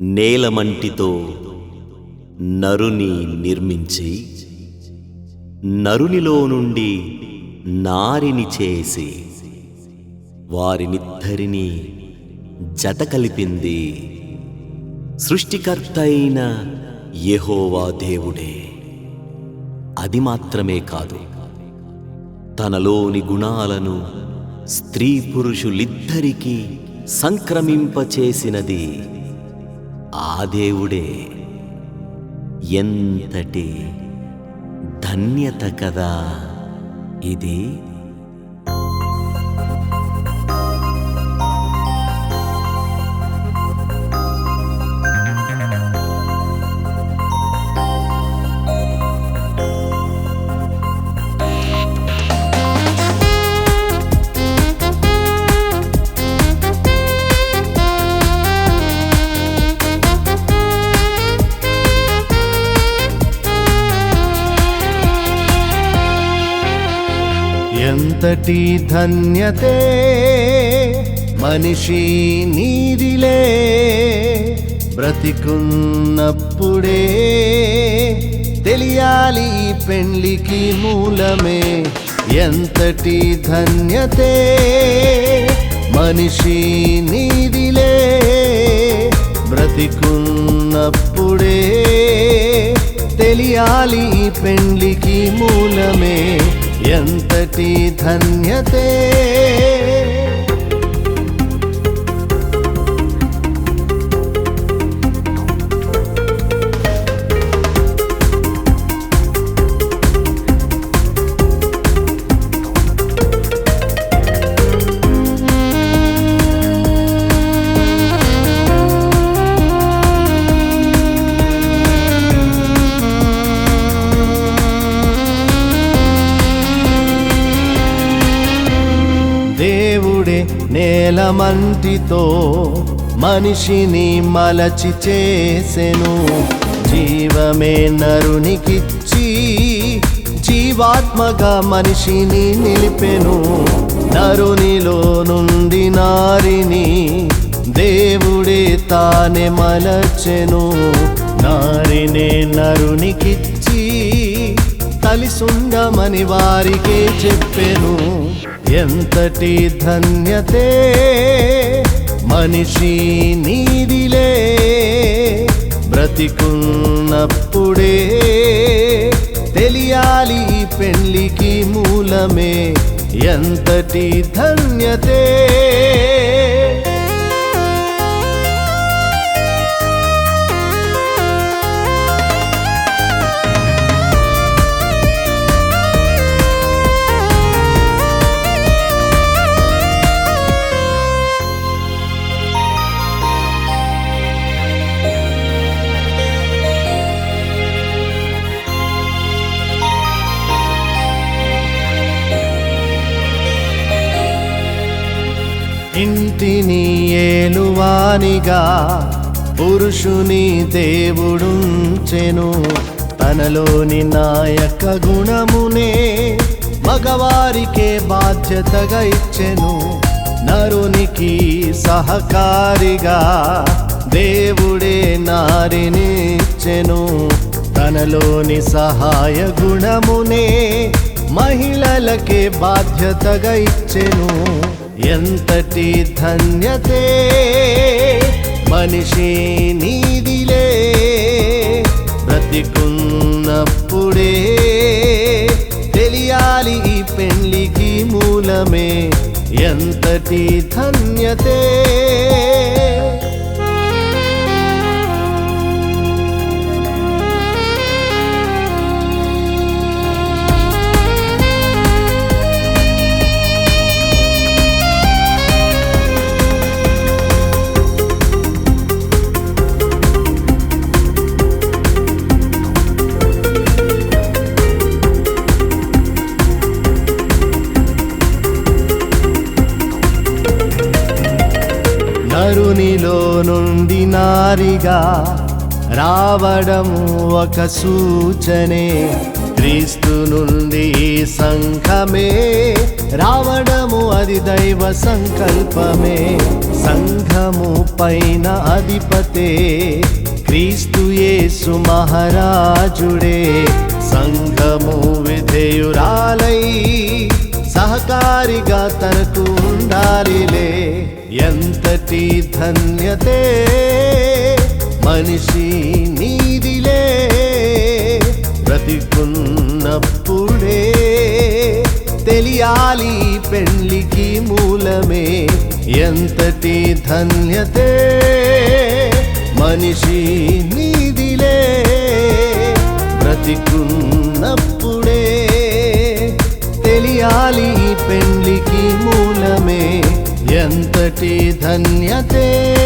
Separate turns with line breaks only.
నేలమంటితో నరుని నిర్మించి నరునిలో నుండి నారిని చేసి వారినిద్దరినీ జత కలిపింది సృష్టికర్త అయిన యెహోవా దేవుడే. అది మాత్రమే కాదు తనలోని గుణాలను స్త్రీ పురుషులిద్దరికీ సంక్రమింపచేసినది ఆ దేవుడే ఎంతటి ధన్యత కదా ఇది.
ఎంతటి ధన్యతే మనిషి నీదిలే బ్రతికున్నప్పుడే తెలియాలి ఈ పెండ్లికి మూలమే ఎంతటి ధన్యతే మనిషి నీదిలే బ్రతికున్నప్పుడే తెలియాలి ఈ పెండ్లికి మూలమే ఎంతటి ధన్యతే? దేవుడే నేలమంటితో మనిషిని మలచి చేసెను. జీవమే నరునికిచ్చి జీవాత్మగా మనిషిని నిలిపెను. నరునిలో నుండి నారిని దేవుడే తానే మలచెను. నారినే నరునికిచ్చి కలిసుండమని వారికే చెప్పెను. ఎంతటి ధన్యతే మనిషి నీదిలే. బ్రతికున్నప్పుడే తెలియాలి ఈ పెళ్ళికి మూలమే. ఎంతటి ధన్యతే ఇంటిని ఏలువానిగా పురుషుని దేవుడుంచెను. తనలోని నాయక గుణమునే మగవారికే బాధ్యతగా ఇచ్చెను. నరునికి సహకారిగా దేవుడే నారినిచ్చెను. తనలోని సహాయ గుణమునే మహిళలకే బాధ్యతగా ఇచ్చెను. ఎంతటి ధన్యతే మనిషి నీదిలే బ్రతికున్నప్పుడే తెలియాలి ఈ పెళ్ళికి మూలమే ఎంతటి ధన్యతే భూమిలో నుండి నారిగా రావడము ఒక సూచనే. క్రీస్తు నుండి సంఘమే రావడము అది దైవ సంకల్పమే. సంఘము పైన అధిపతే క్రీస్తు యేసు మహారాజుడే. సంఘము విధేయురాలై సహకారిగా తనకు ఉండాలిలే. ఎంతటి ధన్యతే మనిషి నీదిలే బ్రతికున్నప్పుడే తెలియాలి పెళ్ళికి మూలమే ఎంతటి ధన్యతే మనిషి నీదిలే బ్రతికున్నప్పుడే తెలియాలి పెళ్ళి धन्यते।